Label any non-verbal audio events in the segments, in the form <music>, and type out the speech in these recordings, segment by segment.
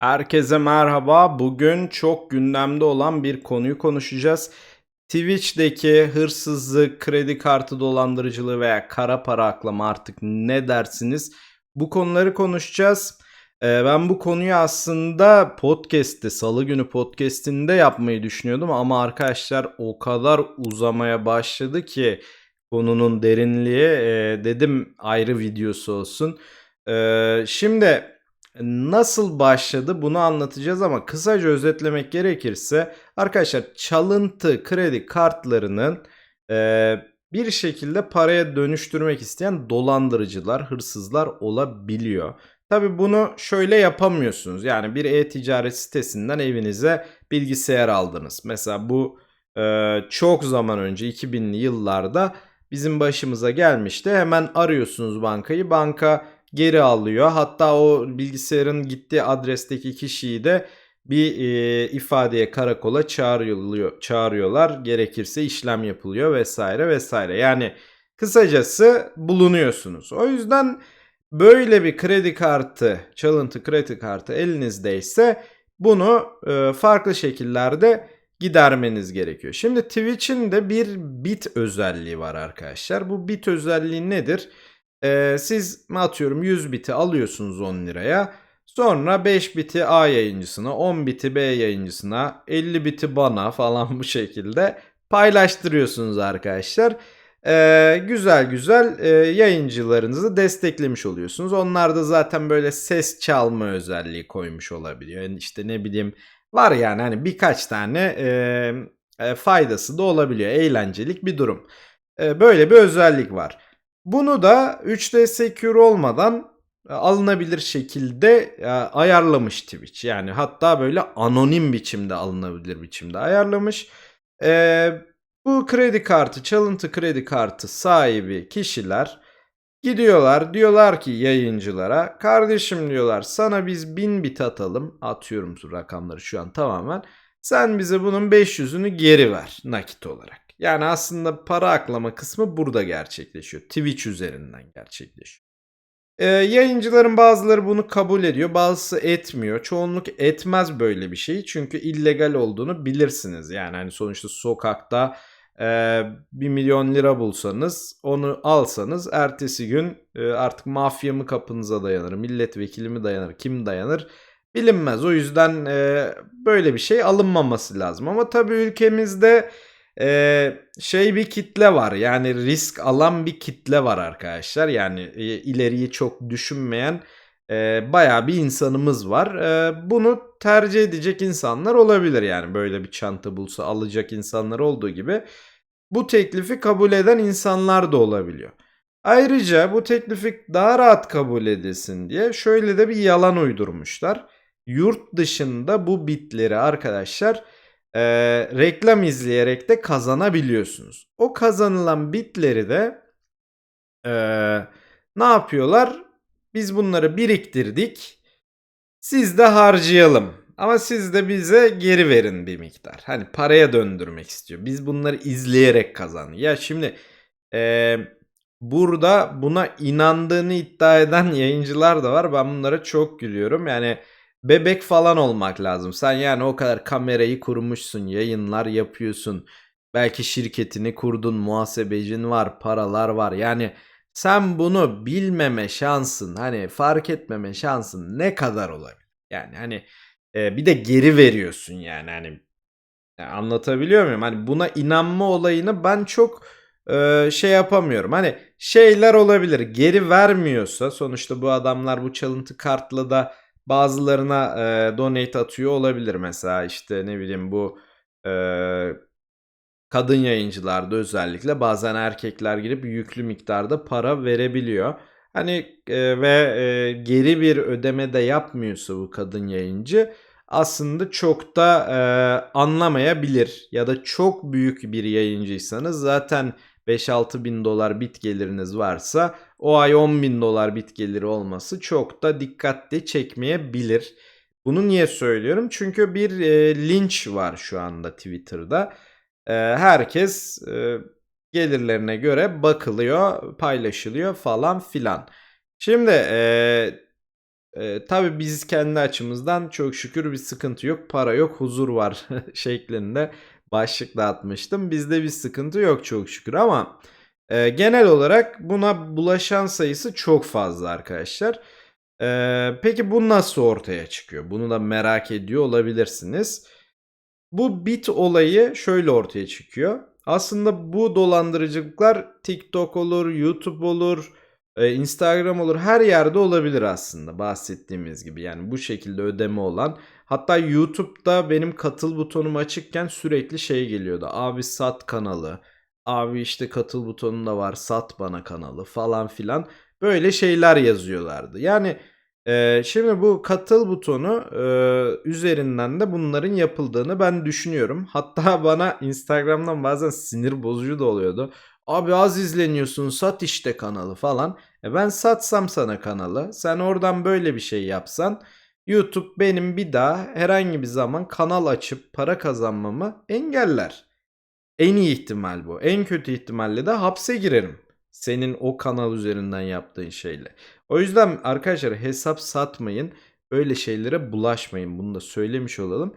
Herkese merhaba. Bugün çok gündemde olan bir konuyu konuşacağız. Twitch'teki hırsızlık, kredi kartı dolandırıcılığı veya kara para aklama artık ne dersiniz? Bu konuları konuşacağız. Ee, ben bu konuyu aslında podcast'te, Salı günü podcast'inde yapmayı düşünüyordum ama arkadaşlar o kadar uzamaya başladı ki konunun derinliği e, dedim ayrı videosu olsun. Ee, şimdi nasıl başladı bunu anlatacağız ama kısaca özetlemek gerekirse arkadaşlar çalıntı kredi kartlarının e, bir şekilde paraya dönüştürmek isteyen dolandırıcılar, hırsızlar olabiliyor. Tabi bunu şöyle yapamıyorsunuz. Yani bir e-ticaret sitesinden evinize bilgisayar aldınız. Mesela bu e, çok zaman önce 2000'li yıllarda bizim başımıza gelmişti. Hemen arıyorsunuz bankayı. Banka geri alıyor. Hatta o bilgisayarın gittiği adresteki kişiyi de bir e, ifadeye karakola çağırıyor, çağırıyorlar. Gerekirse işlem yapılıyor vesaire vesaire. Yani kısacası bulunuyorsunuz. O yüzden böyle bir kredi kartı, çalıntı kredi kartı elinizdeyse bunu e, farklı şekillerde gidermeniz gerekiyor. Şimdi Twitch'in de bir bit özelliği var arkadaşlar. Bu bit özelliği nedir? Ee, siz atıyorum 100 biti alıyorsunuz 10 liraya. Sonra 5 biti A yayıncısına, 10 biti B yayıncısına, 50 biti bana <laughs> falan bu şekilde paylaştırıyorsunuz arkadaşlar. Ee, güzel güzel e, yayıncılarınızı desteklemiş oluyorsunuz. Onlar da zaten böyle ses çalma özelliği koymuş olabiliyor. Yani işte ne bileyim var yani hani birkaç tane e, e, faydası da olabiliyor. Eğlencelik bir durum. E, böyle bir özellik var. Bunu da 3D Secure olmadan e, alınabilir şekilde e, ayarlamış Twitch. Yani hatta böyle anonim biçimde alınabilir biçimde ayarlamış. Ee, bu kredi kartı, çalıntı kredi kartı sahibi kişiler gidiyorlar diyorlar ki yayıncılara kardeşim diyorlar sana biz 1000 bit atalım atıyorum rakamları şu an tamamen sen bize bunun 500'ünü geri ver nakit olarak. Yani aslında para aklama kısmı burada gerçekleşiyor. Twitch üzerinden gerçekleşiyor. Ee, yayıncıların bazıları bunu kabul ediyor, bazısı etmiyor. Çoğunluk etmez böyle bir şeyi çünkü illegal olduğunu bilirsiniz. Yani hani sonuçta sokakta e, 1 milyon lira bulsanız onu alsanız ertesi gün e, artık mafya mı kapınıza dayanır, milletvekili mi dayanır, kim dayanır bilinmez. O yüzden e, böyle bir şey alınmaması lazım. Ama tabii ülkemizde e, şey bir kitle var. Yani risk alan bir kitle var arkadaşlar. Yani e, ileriyi çok düşünmeyen e, bayağı bir insanımız var. E, bunu tercih edecek insanlar olabilir yani böyle bir çanta bulsa alacak insanlar olduğu gibi. Bu teklifi kabul eden insanlar da olabiliyor. Ayrıca bu teklifi daha rahat kabul edilsin diye şöyle de bir yalan uydurmuşlar. Yurt dışında bu bitleri arkadaşlar e, reklam izleyerek de kazanabiliyorsunuz. O kazanılan bitleri de e, ne yapıyorlar? Biz bunları biriktirdik. Siz de harcayalım. Ama siz de bize geri verin bir miktar. Hani paraya döndürmek istiyor. Biz bunları izleyerek kazan. Ya şimdi e, burada buna inandığını iddia eden <laughs> yayıncılar da var. Ben bunlara çok gülüyorum. Yani bebek falan olmak lazım. Sen yani o kadar kamerayı kurmuşsun, yayınlar yapıyorsun. Belki şirketini kurdun, muhasebecin var, paralar var. Yani sen bunu bilmeme şansın, hani fark etmeme şansın ne kadar olabilir? Yani hani e, bir de geri veriyorsun yani hani yani anlatabiliyor muyum? Hani buna inanma olayını ben çok e, şey yapamıyorum. Hani şeyler olabilir. Geri vermiyorsa sonuçta bu adamlar bu çalıntı kartla da Bazılarına e, donate atıyor olabilir mesela işte ne bileyim bu e, kadın yayıncılarda özellikle bazen erkekler girip yüklü miktarda para verebiliyor. Hani e, ve e, geri bir ödeme de yapmıyorsa bu kadın yayıncı aslında çok da e, anlamayabilir ya da çok büyük bir yayıncıysanız zaten 5-6 bin dolar bit geliriniz varsa o ay 10 bin dolar bit geliri olması çok da dikkatli çekmeyebilir. Bunu niye söylüyorum? Çünkü bir e, linç var şu anda Twitter'da. E, herkes e, gelirlerine göre bakılıyor, paylaşılıyor falan filan. Şimdi e, Ee, tabii biz kendi açımızdan çok şükür bir sıkıntı yok, para yok, huzur var <laughs> şeklinde başlık dağıtmıştım. Bizde bir sıkıntı yok çok şükür ama e, genel olarak buna bulaşan sayısı çok fazla arkadaşlar. Ee, peki bu nasıl ortaya çıkıyor? Bunu da merak ediyor olabilirsiniz. Bu bit olayı şöyle ortaya çıkıyor. Aslında bu dolandırıcılıklar TikTok olur, YouTube olur, e, Instagram olur her yerde olabilir aslında bahsettiğimiz gibi. Yani bu şekilde ödeme olan. Hatta YouTube'da benim katıl butonum açıkken sürekli şey geliyordu. Abi sat kanalı. Abi işte katıl butonun da var sat bana kanalı falan filan. Böyle şeyler yazıyorlardı. Yani e, şimdi bu katıl butonu e, üzerinden de bunların yapıldığını ben düşünüyorum. <laughs> Hatta bana Instagram'dan bazen sinir bozucu da oluyordu. Abi az izleniyorsun sat işte kanalı falan. E ben satsam sana kanalı. Sen oradan böyle bir şey yapsan YouTube benim bir daha herhangi bir zaman kanal açıp para kazanmamı engeller. En iyi ihtimal bu. En kötü ihtimalle de hapse girerim. Senin o kanal üzerinden yaptığın şeyle. O yüzden arkadaşlar hesap satmayın. Öyle şeylere bulaşmayın. Bunu da söylemiş olalım.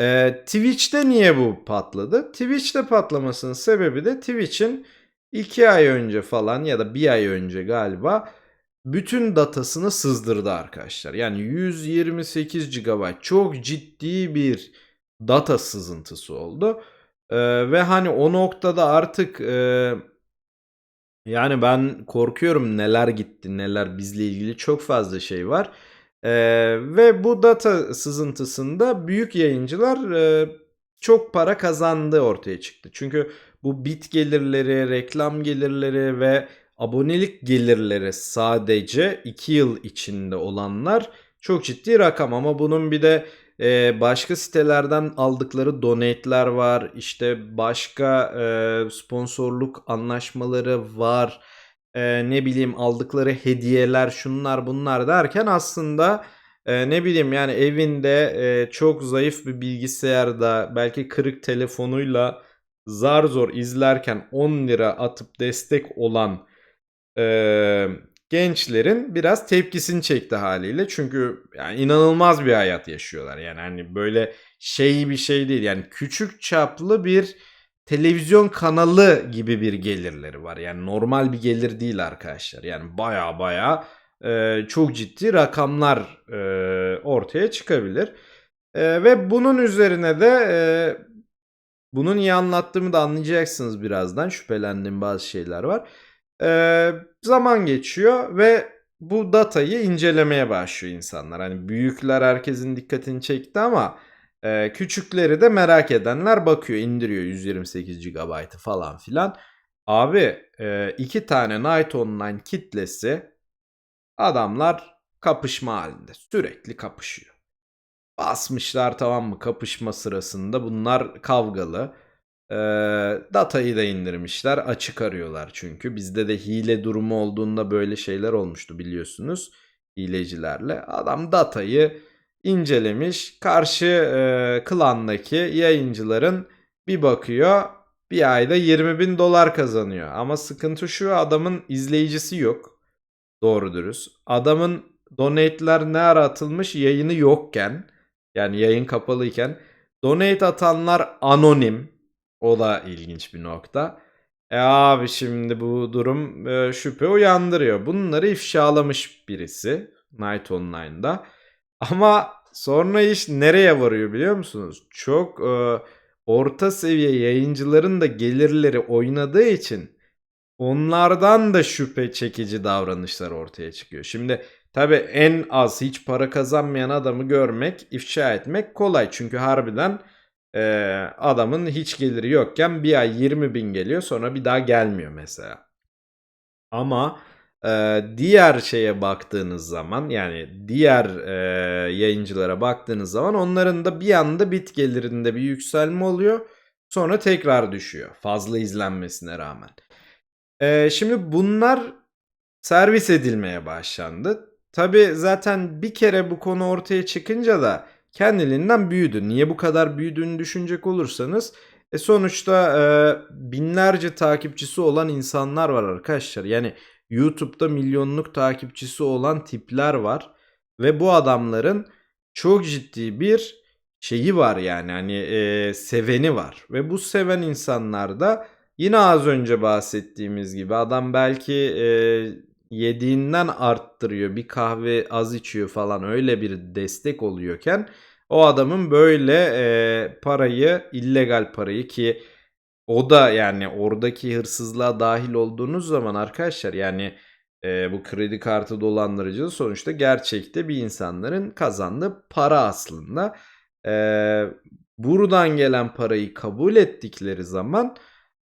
Ee, Twitch'te niye bu patladı? Twitch'te patlamasının sebebi de Twitch'in 2 ay önce falan ya da 1 ay önce galiba bütün datasını sızdırdı arkadaşlar. Yani 128 GB çok ciddi bir data sızıntısı oldu. Ee, ve hani o noktada artık e, yani ben korkuyorum neler gitti neler bizle ilgili çok fazla şey var. Ee, ve bu data sızıntısında büyük yayıncılar e, çok para kazandı ortaya çıktı. Çünkü bu bit gelirleri, reklam gelirleri ve abonelik gelirleri sadece 2 yıl içinde olanlar çok ciddi rakam ama bunun bir de e, başka sitelerden aldıkları donate'ler var. İşte başka e, sponsorluk anlaşmaları var. E, ne bileyim aldıkları hediyeler şunlar bunlar derken aslında e, ne bileyim yani evinde e, çok zayıf bir bilgisayarda belki kırık telefonuyla zar zor izlerken 10 lira atıp destek olan e, gençlerin biraz tepkisini çekti haliyle. Çünkü yani inanılmaz bir hayat yaşıyorlar. Yani hani böyle şey bir şey değil. Yani küçük çaplı bir televizyon kanalı gibi bir gelirleri var. Yani normal bir gelir değil arkadaşlar. Yani baya baya e, çok ciddi rakamlar e, ortaya çıkabilir. E, ve bunun üzerine de e, bunun iyi anlattığımı da anlayacaksınız birazdan. Şüphelendiğim bazı şeyler var. Ee, zaman geçiyor ve bu datayı incelemeye başlıyor insanlar. Hani büyükler herkesin dikkatini çekti ama e, küçükleri de merak edenler bakıyor, indiriyor 128 GB'ı falan filan. Abi e, iki tane Night Online kitlesi adamlar kapışma halinde. Sürekli kapışıyor. Basmışlar tamam mı kapışma sırasında bunlar kavgalı. Ee, datayı da indirmişler. Açık arıyorlar çünkü. Bizde de hile durumu olduğunda böyle şeyler olmuştu biliyorsunuz. Hilecilerle. Adam datayı incelemiş. Karşı e, klandaki yayıncıların bir bakıyor bir ayda 20 bin dolar kazanıyor. Ama sıkıntı şu adamın izleyicisi yok. Doğru dürüst. Adamın donate'ler ne ara atılmış yayını yokken yani yayın kapalıyken donate atanlar anonim. O da ilginç bir nokta. E abi şimdi bu durum e, şüphe uyandırıyor. Bunları ifşalamış birisi Night Online'da. <laughs> Ama sonra iş nereye varıyor biliyor musunuz? Çok e, orta seviye yayıncıların da gelirleri oynadığı için onlardan da şüphe çekici davranışlar ortaya çıkıyor. Şimdi tabi en az hiç para kazanmayan adamı görmek, ifşa etmek kolay. Çünkü harbiden e, adamın hiç geliri yokken bir ay 20 bin geliyor sonra bir daha gelmiyor mesela. Ama e, diğer şeye baktığınız zaman yani diğer e, yayıncılara baktığınız zaman onların da bir anda bit gelirinde bir yükselme oluyor. Sonra tekrar düşüyor fazla izlenmesine rağmen. E, şimdi bunlar servis edilmeye başlandı. Tabi zaten bir kere bu konu ortaya çıkınca da kendiliğinden büyüdü. Niye bu kadar büyüdüğünü düşünecek olursanız e sonuçta e, binlerce takipçisi olan insanlar var arkadaşlar. Yani YouTube'da milyonluk takipçisi olan tipler var. Ve bu adamların çok ciddi bir şeyi var yani hani e, seveni var. Ve bu seven insanlar da yine az önce bahsettiğimiz gibi adam belki e, yediğinden arttırıyor bir kahve az içiyor falan öyle bir destek oluyorken o adamın böyle e, parayı illegal parayı ki o da yani oradaki hırsızlığa dahil olduğunuz zaman arkadaşlar yani e, bu kredi kartı dolandırıcılığı sonuçta gerçekte bir insanların kazandığı para aslında. E, buradan gelen parayı kabul ettikleri zaman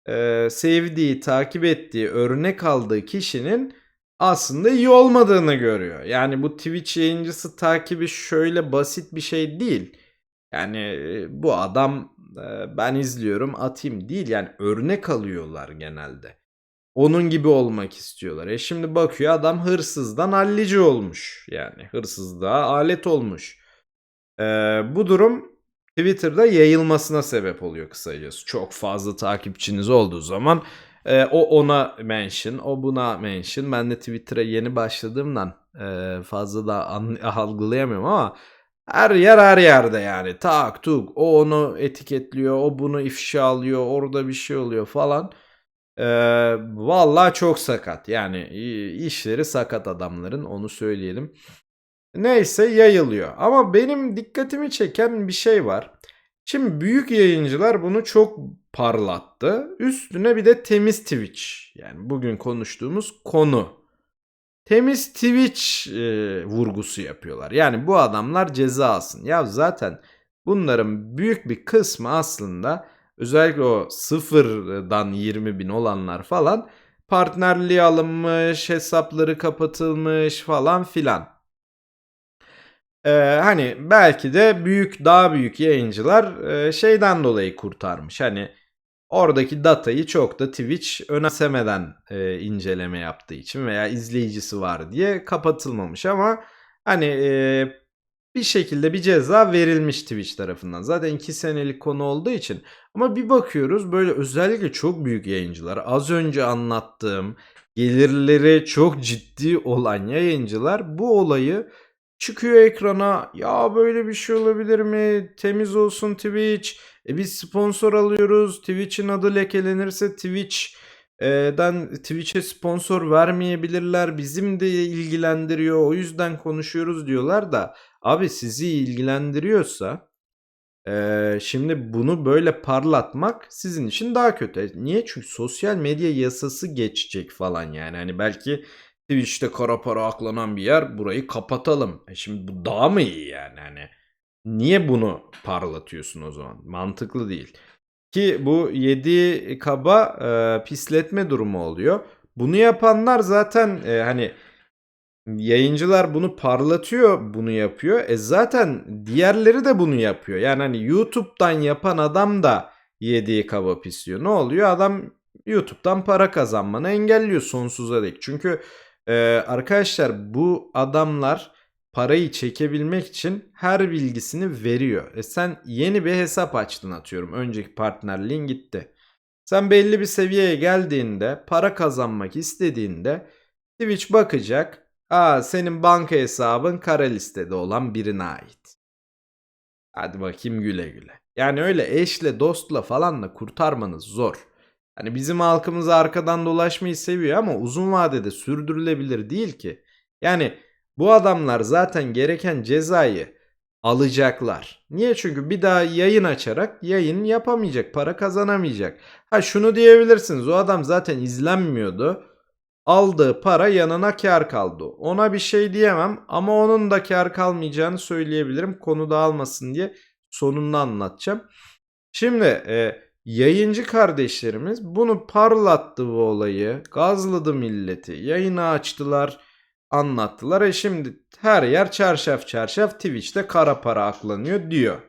e, sevdiği, takip ettiği, örnek aldığı kişinin aslında iyi olmadığını görüyor. Yani bu Twitch yayıncısı takibi şöyle basit bir şey değil. Yani e, bu adam e, ben izliyorum atayım değil yani örnek alıyorlar genelde. Onun gibi olmak istiyorlar. E şimdi bakıyor adam hırsızdan hallici olmuş. Yani hırsızlığa alet olmuş. E, bu durum Twitter'da yayılmasına sebep oluyor kısacası. Çok fazla takipçiniz olduğu zaman e, o ona mention, o buna mention. Ben de Twitter'a yeni başladığımdan e, fazla da <laughs> algılayamıyorum ama her yer her yerde yani. Tak tuk. O onu etiketliyor, o bunu ifşa alıyor, orada bir şey oluyor falan. Ee, vallahi çok sakat. Yani işleri sakat adamların onu söyleyelim. Neyse yayılıyor. Ama benim dikkatimi çeken bir şey var. Şimdi büyük yayıncılar bunu çok parlattı. Üstüne bir de temiz Twitch. Yani bugün konuştuğumuz konu. Temiz Twitch e, vurgusu yapıyorlar. Yani bu adamlar ceza alsın. Ya zaten bunların büyük bir kısmı aslında özellikle o sıfırdan 20 bin olanlar falan partnerliğe alınmış, hesapları kapatılmış falan filan. Ee, hani belki de büyük daha büyük yayıncılar e, şeyden dolayı kurtarmış. Hani oradaki datayı çok da Twitch önemsemeden e, inceleme yaptığı için veya izleyicisi var diye kapatılmamış ama hani e, bir şekilde bir ceza verilmiş Twitch tarafından. Zaten 2 senelik konu olduğu için. Ama bir bakıyoruz böyle özellikle çok büyük yayıncılar az önce anlattığım gelirleri çok ciddi olan yayıncılar bu olayı çıkıyor ekrana. Ya böyle bir şey olabilir mi? Temiz olsun Twitch. E biz sponsor alıyoruz. Twitch'in adı lekelenirse Twitch'den Twitch'e sponsor vermeyebilirler. Bizim de ilgilendiriyor. O yüzden konuşuyoruz diyorlar da. Abi sizi ilgilendiriyorsa e, şimdi bunu böyle parlatmak sizin için daha kötü. Niye? Çünkü sosyal medya yasası geçecek falan yani. Hani belki Twitch'te kara para aklanan bir yer burayı kapatalım. E şimdi bu daha mı iyi yani hani? Niye bunu parlatıyorsun o zaman? Mantıklı değil. Ki bu 7 kaba e, pisletme durumu oluyor. Bunu yapanlar zaten e, hani yayıncılar bunu parlatıyor, bunu yapıyor. E zaten diğerleri de bunu yapıyor. Yani hani YouTube'dan yapan adam da yediği kaba pisliyor. Ne oluyor? Adam YouTube'dan para kazanmanı engelliyor sonsuza dek. Çünkü e, arkadaşlar bu adamlar parayı çekebilmek için her bilgisini veriyor. E sen yeni bir hesap açtın atıyorum. Önceki partnerliğin gitti. Sen belli bir seviyeye geldiğinde, para kazanmak istediğinde Twitch bakacak. Aa senin banka hesabın kara listede olan birine ait. Hadi bakayım güle güle. Yani öyle eşle dostla falan da kurtarmanız zor. Hani bizim halkımız arkadan dolaşmayı seviyor ama uzun vadede sürdürülebilir değil ki. Yani bu adamlar zaten gereken cezayı alacaklar. Niye? Çünkü bir daha yayın açarak yayın yapamayacak, para kazanamayacak. Ha şunu diyebilirsiniz. O adam zaten izlenmiyordu. Aldığı para yanına kar kaldı. Ona bir şey diyemem ama onun da kar kalmayacağını söyleyebilirim. Konu dağılmasın diye sonunda anlatacağım. Şimdi e, yayıncı kardeşlerimiz bunu parlattı bu olayı. Gazladı milleti. Yayını açtılar anlattılar. E şimdi her yer çarşaf çarşaf Twitch'te kara para aklanıyor diyor.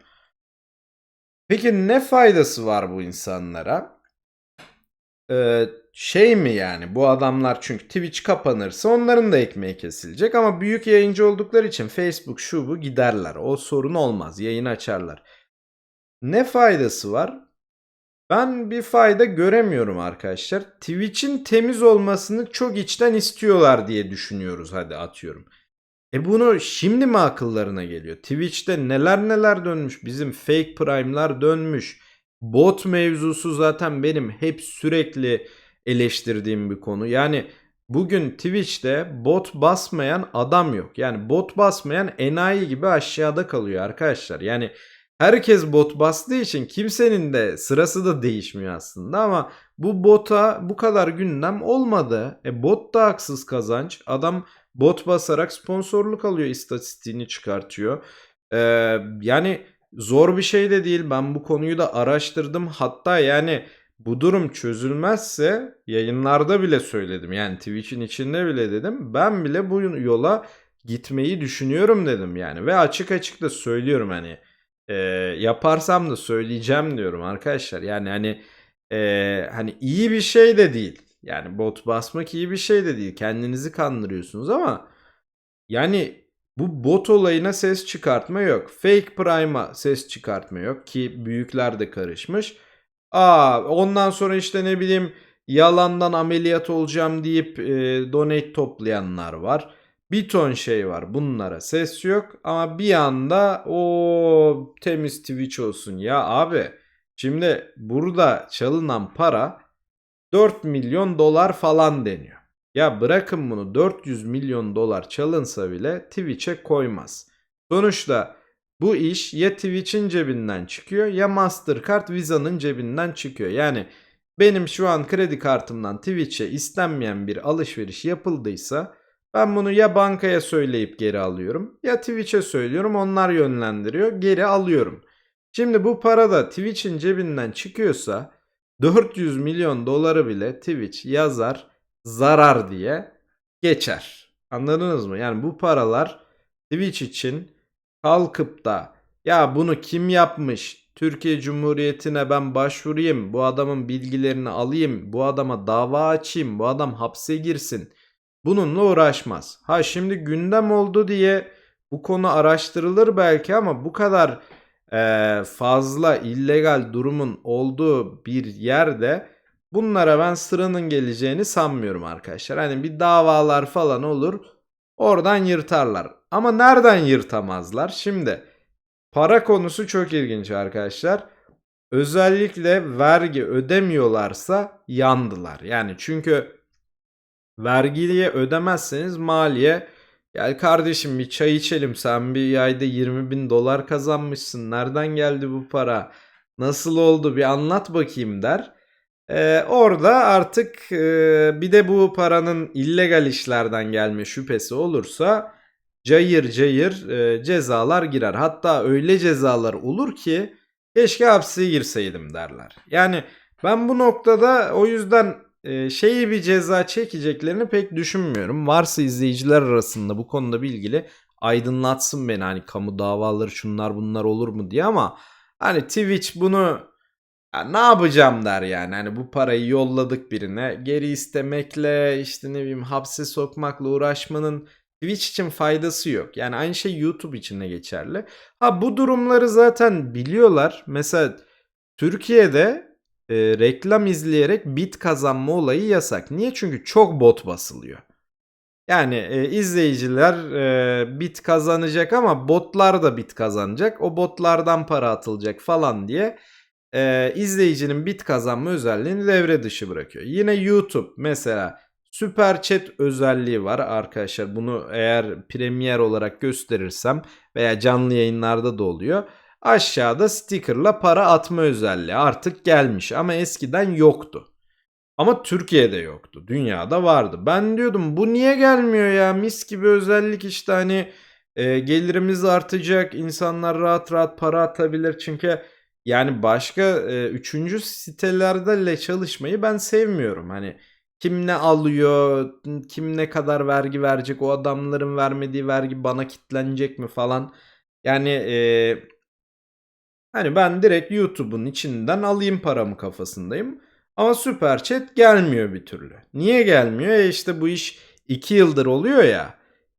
Peki ne faydası var bu insanlara? Ee, şey mi yani bu adamlar çünkü Twitch kapanırsa onların da ekmeği kesilecek ama büyük yayıncı oldukları için Facebook şu bu giderler. O sorun olmaz. Yayın açarlar. Ne faydası var? Ben bir fayda göremiyorum arkadaşlar. Twitch'in temiz olmasını çok içten istiyorlar diye düşünüyoruz hadi atıyorum. E bunu şimdi mi akıllarına geliyor? Twitch'te neler neler dönmüş. Bizim fake prime'lar dönmüş. Bot mevzusu zaten benim hep sürekli eleştirdiğim bir konu. Yani bugün Twitch'te bot basmayan adam yok. Yani bot basmayan enayi gibi aşağıda kalıyor arkadaşlar. Yani herkes bot bastığı için kimsenin de sırası da değişmiyor aslında ama bu bota bu kadar gündem olmadı. E bot da haksız kazanç. Adam bot basarak sponsorluk alıyor istatistiğini çıkartıyor. Ee, yani zor bir şey de değil. Ben bu konuyu da araştırdım. Hatta yani bu durum çözülmezse yayınlarda bile söyledim. Yani Twitch'in içinde bile dedim. Ben bile bu yola gitmeyi düşünüyorum dedim yani. Ve açık açık da söylüyorum hani. E, yaparsam da söyleyeceğim diyorum arkadaşlar. Yani hani e, hani iyi bir şey de değil. Yani bot basmak iyi bir şey de değil. Kendinizi kandırıyorsunuz ama yani bu bot olayına ses çıkartma yok. Fake Prime'a ses çıkartma yok ki büyükler de karışmış. Aa ondan sonra işte ne bileyim yalandan ameliyat olacağım deyip e, donate toplayanlar var. Bir ton şey var. Bunlara ses yok ama bir anda o temiz Twitch olsun ya abi. Şimdi burada çalınan para 4 milyon dolar falan deniyor. Ya bırakın bunu 400 milyon dolar çalınsa bile Twitch'e koymaz. Sonuçta bu iş ya Twitch'in cebinden çıkıyor ya Mastercard Visa'nın cebinden çıkıyor. Yani benim şu an kredi kartımdan Twitch'e istenmeyen bir alışveriş yapıldıysa ben bunu ya bankaya söyleyip geri alıyorum ya Twitch'e söylüyorum onlar yönlendiriyor geri alıyorum. Şimdi bu para da Twitch'in cebinden çıkıyorsa 400 milyon doları bile Twitch yazar zarar diye geçer. Anladınız mı? Yani bu paralar Twitch için kalkıp da ya bunu kim yapmış? Türkiye Cumhuriyeti'ne ben başvurayım, bu adamın bilgilerini alayım, bu adama dava açayım, bu adam hapse girsin. Bununla uğraşmaz. Ha şimdi gündem oldu diye bu konu araştırılır belki ama bu kadar e, fazla illegal durumun olduğu bir yerde bunlara ben sıranın geleceğini sanmıyorum arkadaşlar. Hani bir davalar falan olur oradan yırtarlar. Ama nereden yırtamazlar? Şimdi para konusu çok ilginç arkadaşlar. Özellikle vergi ödemiyorlarsa yandılar. Yani çünkü vergiye ödemezseniz maliye Gel kardeşim bir çay içelim sen bir ayda 20 bin dolar kazanmışsın. Nereden geldi bu para? Nasıl oldu bir anlat bakayım der. Ee, orada artık e, bir de bu paranın illegal işlerden gelme şüphesi olursa cayır cayır e, cezalar girer. Hatta öyle cezalar olur ki keşke hapse girseydim derler. Yani ben bu noktada o yüzden şeyi bir ceza çekeceklerini pek düşünmüyorum. Varsa izleyiciler arasında bu konuda bilgili aydınlatsın beni hani kamu davaları şunlar bunlar olur mu diye ama hani Twitch bunu ya ne yapacağım der yani. Hani bu parayı yolladık birine geri istemekle işte ne bileyim hapse sokmakla uğraşmanın Twitch için faydası yok. Yani aynı şey YouTube için de geçerli. Ha bu durumları zaten biliyorlar. Mesela Türkiye'de e, reklam izleyerek bit kazanma olayı yasak. Niye? Çünkü çok bot basılıyor. Yani e, izleyiciler e, bit kazanacak ama botlar da bit kazanacak. O botlardan para atılacak falan diye e, izleyicinin bit kazanma özelliğini devre dışı bırakıyor. Yine YouTube mesela Süper Chat özelliği var arkadaşlar. Bunu eğer premier olarak gösterirsem veya canlı yayınlarda da oluyor. Aşağıda stickerla para atma özelliği artık gelmiş ama eskiden yoktu. Ama Türkiye'de yoktu. Dünyada vardı. Ben diyordum bu niye gelmiyor ya? Mis gibi özellik işte hani e, gelirimiz artacak. insanlar rahat rahat para atabilir. Çünkü yani başka e, üçüncü sitelerle çalışmayı ben sevmiyorum. Hani kim ne alıyor, kim ne kadar vergi verecek, o adamların vermediği vergi bana kitlenecek mi falan. Yani e, hani ben direkt YouTube'un içinden alayım paramı kafasındayım. Ama Süper Chat gelmiyor bir türlü. Niye gelmiyor? E işte bu iş 2 yıldır oluyor ya.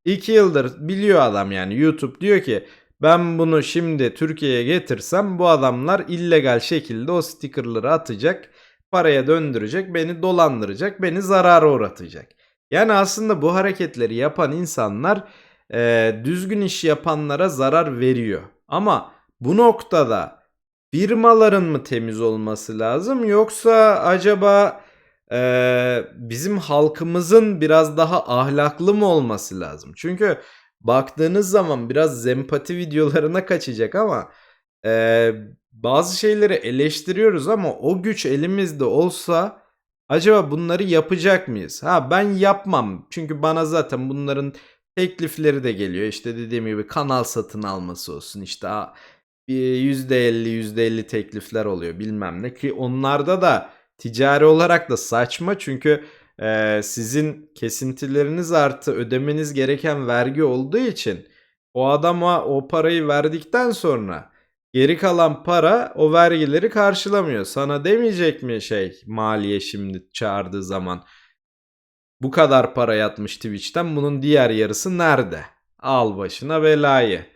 2 yıldır biliyor adam yani YouTube diyor ki ben bunu şimdi Türkiye'ye getirsem bu adamlar illegal şekilde o stickerları atacak, paraya döndürecek, beni dolandıracak, beni zarara uğratacak. Yani aslında bu hareketleri yapan insanlar e, düzgün iş yapanlara zarar veriyor. Ama bu noktada firmaların mı temiz olması lazım yoksa acaba e, bizim halkımızın biraz daha ahlaklı mı olması lazım? Çünkü baktığınız zaman biraz zempati videolarına kaçacak ama e, bazı şeyleri eleştiriyoruz ama o güç elimizde olsa acaba bunları yapacak mıyız? Ha ben yapmam çünkü bana zaten bunların teklifleri de geliyor. İşte dediğim gibi kanal satın alması olsun işte %50 %50 teklifler oluyor bilmem ne ki onlarda da ticari olarak da saçma çünkü e, sizin kesintileriniz artı ödemeniz gereken vergi olduğu için o adama o parayı verdikten sonra geri kalan para o vergileri karşılamıyor. Sana demeyecek mi şey maliye şimdi çağırdığı zaman bu kadar para yatmış Twitch'ten bunun diğer yarısı nerede? Al başına belayı.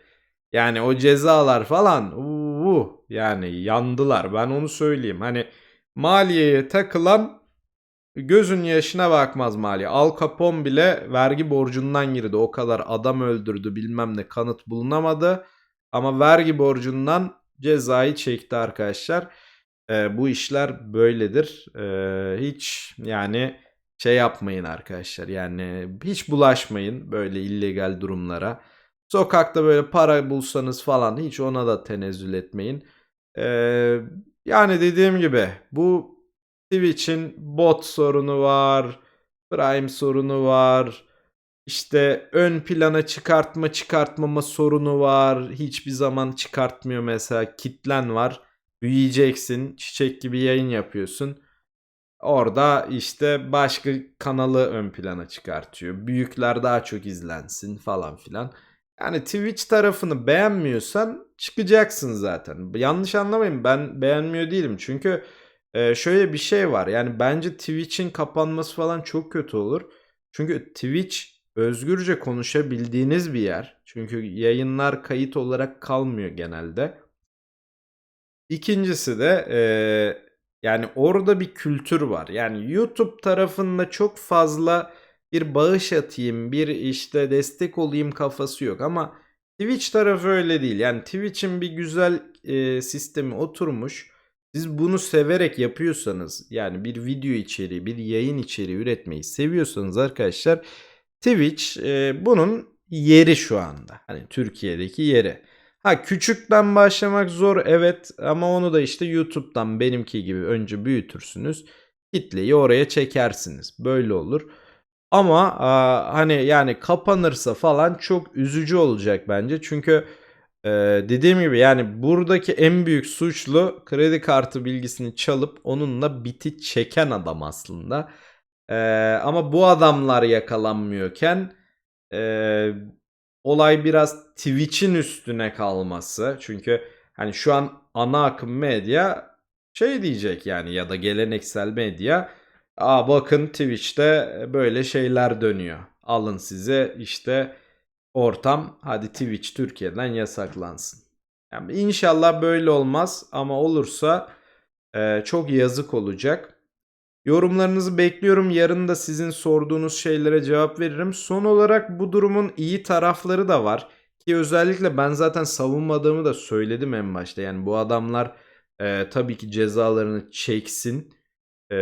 Yani o cezalar falan uuu yani yandılar ben onu söyleyeyim. Hani maliyeye takılan gözün yaşına bakmaz maliye. Al Capone bile vergi borcundan girdi. O kadar adam öldürdü bilmem ne kanıt bulunamadı. Ama vergi borcundan cezayı çekti arkadaşlar. Ee, bu işler böyledir. Ee, hiç yani şey yapmayın arkadaşlar. Yani hiç bulaşmayın böyle illegal durumlara. Sokakta böyle para bulsanız falan hiç ona da tenezzül etmeyin. Ee, yani dediğim gibi bu Twitch'in bot sorunu var. Prime sorunu var. İşte ön plana çıkartma çıkartmama sorunu var. Hiçbir zaman çıkartmıyor mesela. Kitlen var. Büyüyeceksin. Çiçek gibi yayın yapıyorsun. Orada işte başka kanalı ön plana çıkartıyor. Büyükler daha çok izlensin falan filan. Yani Twitch tarafını beğenmiyorsan çıkacaksın zaten. Yanlış anlamayın ben beğenmiyor değilim. Çünkü e, şöyle bir şey var. Yani bence Twitch'in kapanması falan çok kötü olur. Çünkü Twitch özgürce konuşabildiğiniz bir yer. Çünkü yayınlar kayıt olarak kalmıyor genelde. İkincisi de e, yani orada bir kültür var. Yani YouTube tarafında çok fazla bir bağış atayım, bir işte destek olayım kafası yok ama Twitch tarafı öyle değil. Yani Twitch'in bir güzel e, sistemi oturmuş. Siz bunu severek yapıyorsanız yani bir video içeriği, bir yayın içeriği üretmeyi seviyorsanız arkadaşlar Twitch e, bunun yeri şu anda. Hani Türkiye'deki yeri. Ha küçükten başlamak zor evet ama onu da işte YouTube'dan benimki gibi önce büyütürsünüz. Kitleyi oraya çekersiniz. Böyle olur. Ama a, hani yani kapanırsa falan çok üzücü olacak bence. Çünkü e, dediğim gibi yani buradaki en büyük suçlu kredi kartı bilgisini çalıp onunla biti çeken adam aslında. E, ama bu adamlar yakalanmıyorken e, olay biraz Twitch'in üstüne kalması. Çünkü hani şu an ana akım medya şey diyecek yani ya da geleneksel medya Aa bakın Twitch'te böyle şeyler dönüyor. Alın size işte ortam hadi Twitch Türkiye'den yasaklansın. Yani inşallah böyle olmaz ama olursa e, çok yazık olacak. Yorumlarınızı bekliyorum. Yarın da sizin sorduğunuz şeylere cevap veririm. Son olarak bu durumun iyi tarafları da var. Ki özellikle ben zaten savunmadığımı da söyledim en başta. Yani bu adamlar e, tabii ki cezalarını çeksin. E,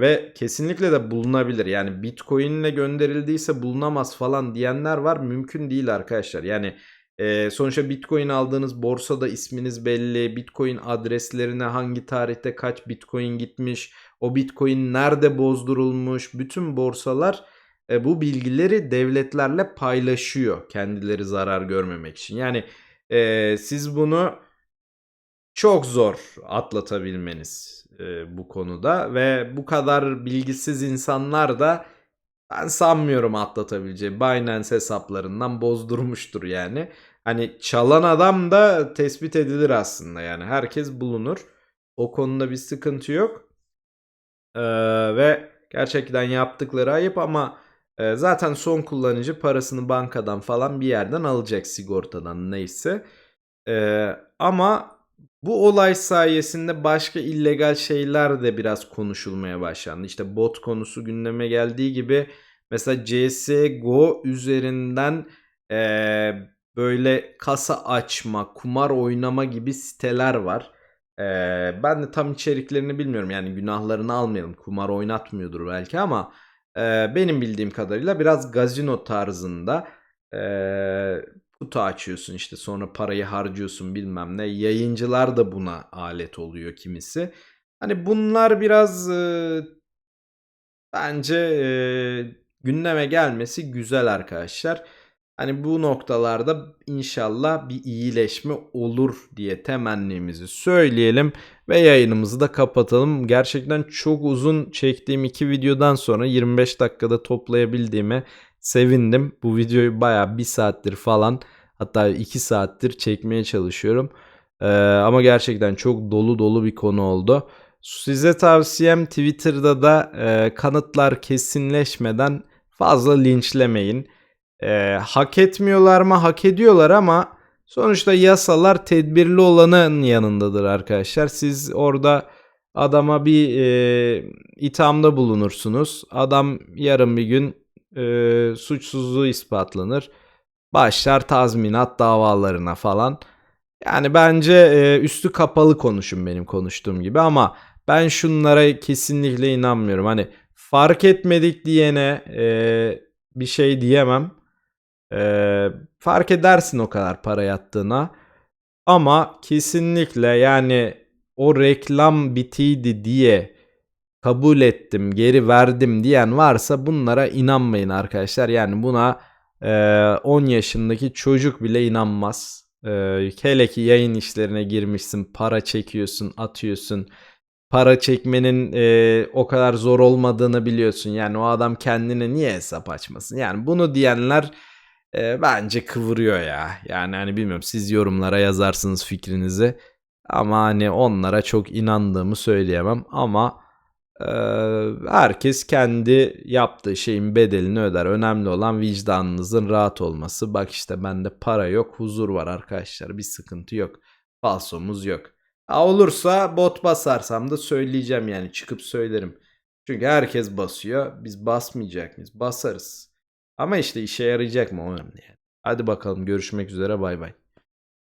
ve kesinlikle de bulunabilir. Yani Bitcoin ile gönderildiyse bulunamaz falan diyenler var. Mümkün değil arkadaşlar. Yani e, sonuçta Bitcoin aldığınız borsada isminiz belli. Bitcoin adreslerine hangi tarihte kaç Bitcoin gitmiş. O Bitcoin nerede bozdurulmuş. Bütün borsalar e, bu bilgileri devletlerle paylaşıyor. Kendileri zarar görmemek için. Yani e, siz bunu çok zor atlatabilmeniz e, bu konuda ve bu kadar bilgisiz insanlar da ben sanmıyorum atlatabileceği. Binance hesaplarından bozdurmuştur yani. Hani çalan adam da tespit edilir aslında yani herkes bulunur. O konuda bir sıkıntı yok. Ee, ve gerçekten yaptıkları ayıp ama e, zaten son kullanıcı parasını bankadan falan bir yerden alacak sigortadan neyse. Ee, ama bu olay sayesinde başka illegal şeyler de biraz konuşulmaya başlandı. İşte bot konusu gündeme geldiği gibi mesela CSGO üzerinden Ee, böyle kasa açma, kumar oynama gibi siteler var. Ee, ben de tam içeriklerini bilmiyorum yani günahlarını almayalım. Kumar oynatmıyordur belki ama e, benim bildiğim kadarıyla biraz gazino tarzında e, kutu açıyorsun işte sonra parayı harcıyorsun bilmem ne. Yayıncılar da buna alet oluyor kimisi. Hani bunlar biraz e, bence e, gündeme gelmesi güzel arkadaşlar. Hani bu noktalarda inşallah bir iyileşme olur diye temennimizi söyleyelim ve yayınımızı da kapatalım. Gerçekten çok uzun çektiğim iki videodan sonra 25 dakikada toplayabildiğime sevindim. Bu videoyu baya bir saattir falan hatta 2 saattir çekmeye çalışıyorum. Ee, ama gerçekten çok dolu dolu bir konu oldu. Size tavsiyem Twitter'da da e, kanıtlar kesinleşmeden fazla linçlemeyin. E, hak etmiyorlar mı? Hak ediyorlar ama sonuçta yasalar tedbirli olanın yanındadır arkadaşlar. Siz orada adama bir e, ithamda bulunursunuz. Adam yarın bir gün e, suçsuzluğu ispatlanır. Başlar tazminat davalarına falan. Yani bence e, üstü kapalı konuşun benim konuştuğum gibi ama ben şunlara kesinlikle inanmıyorum. Hani fark etmedik diyene e, bir şey diyemem. E, fark edersin o kadar para yattığına. Ama kesinlikle yani o reklam bitiydi diye kabul ettim, geri verdim diyen varsa bunlara inanmayın arkadaşlar. Yani buna e, 10 yaşındaki çocuk bile inanmaz. E, hele ki yayın işlerine girmişsin, para çekiyorsun, atıyorsun para çekmenin e, o kadar zor olmadığını biliyorsun. Yani o adam kendine niye hesap açmasın? Yani bunu diyenler e, bence kıvırıyor ya. Yani hani bilmiyorum siz yorumlara yazarsınız fikrinizi. Ama hani onlara çok inandığımı söyleyemem. Ama herkes kendi yaptığı şeyin bedelini öder. Önemli olan vicdanınızın rahat olması. Bak işte bende para yok, huzur var arkadaşlar. Bir sıkıntı yok. Falsomuz yok. Ha olursa bot basarsam da söyleyeceğim yani çıkıp söylerim. Çünkü herkes basıyor. Biz basmayacak mıyız? Basarız. Ama işte işe yarayacak mı o önemli yani. Hadi bakalım görüşmek üzere bay bay.